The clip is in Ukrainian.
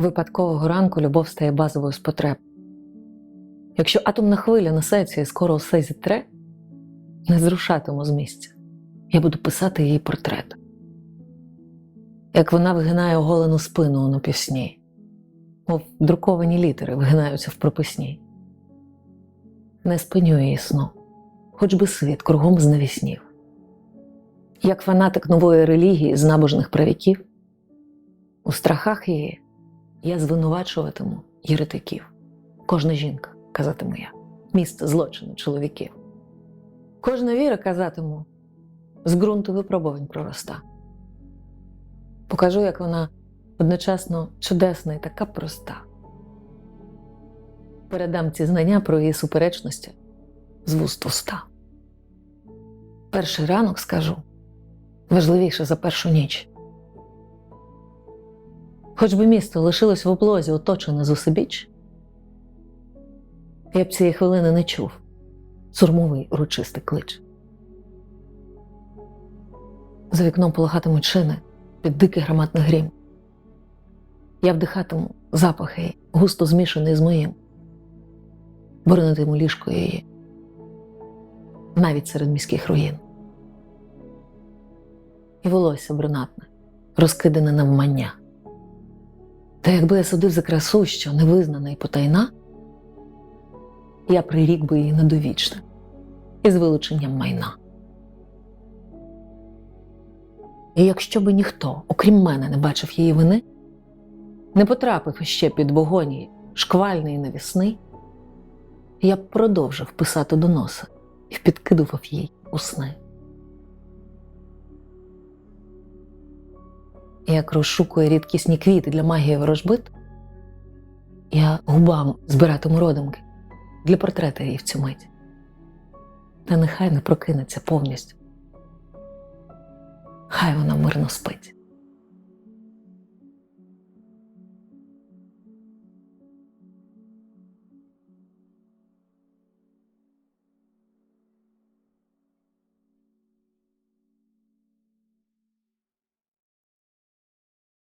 випадкового ранку любов стає базовою з потреб. Якщо атомна хвиля несеться і скоро все зітре, не зрушатиму з місця. Я буду писати її портрет. Як вона вигинає оголену спину у напівсні, мов друковані літери вигинаються в прописній. Не спиню її сну, хоч би світ кругом знавіснів. Як фанатик нової релігії з набожних правіків, у страхах її я звинувачуватиму єретиків. Кожна жінка, казатиму я, місце злочину чоловіків. Кожна віра, казатиму, з ґрунту випробувань пророста. Покажу, як вона одночасно чудесна і така проста. Передам ці знання про її суперечності з вуст уста. Перший ранок скажу важливіше за першу ніч. Хоч би місто лишилось в облозі, оточене зусибіч, я б цієї хвилини не чув сурмовий урочистий клич. За вікном полагатимуть шини під дикий громадний грім. Я вдихатиму запах її, густо змішаний з моїм, боронитиму ліжко її, навіть серед міських руїн. І волосся брунатне, розкидане навмання. Та якби я судив за красу, що невизнана і потайна, я прирік би її недовічне із вилученням майна. І якщо би ніхто, окрім мене, не бачив її вини, не потрапив іще під вогонь шквальний і навісний, я б продовжив писати до носа і підкидував їй у сни. Як розшукує рідкісні квіти для магії ворожбит, я губам збиратиму родимки для портрета її в цю мить. Та нехай не прокинеться повністю. Хай вона мирно спить.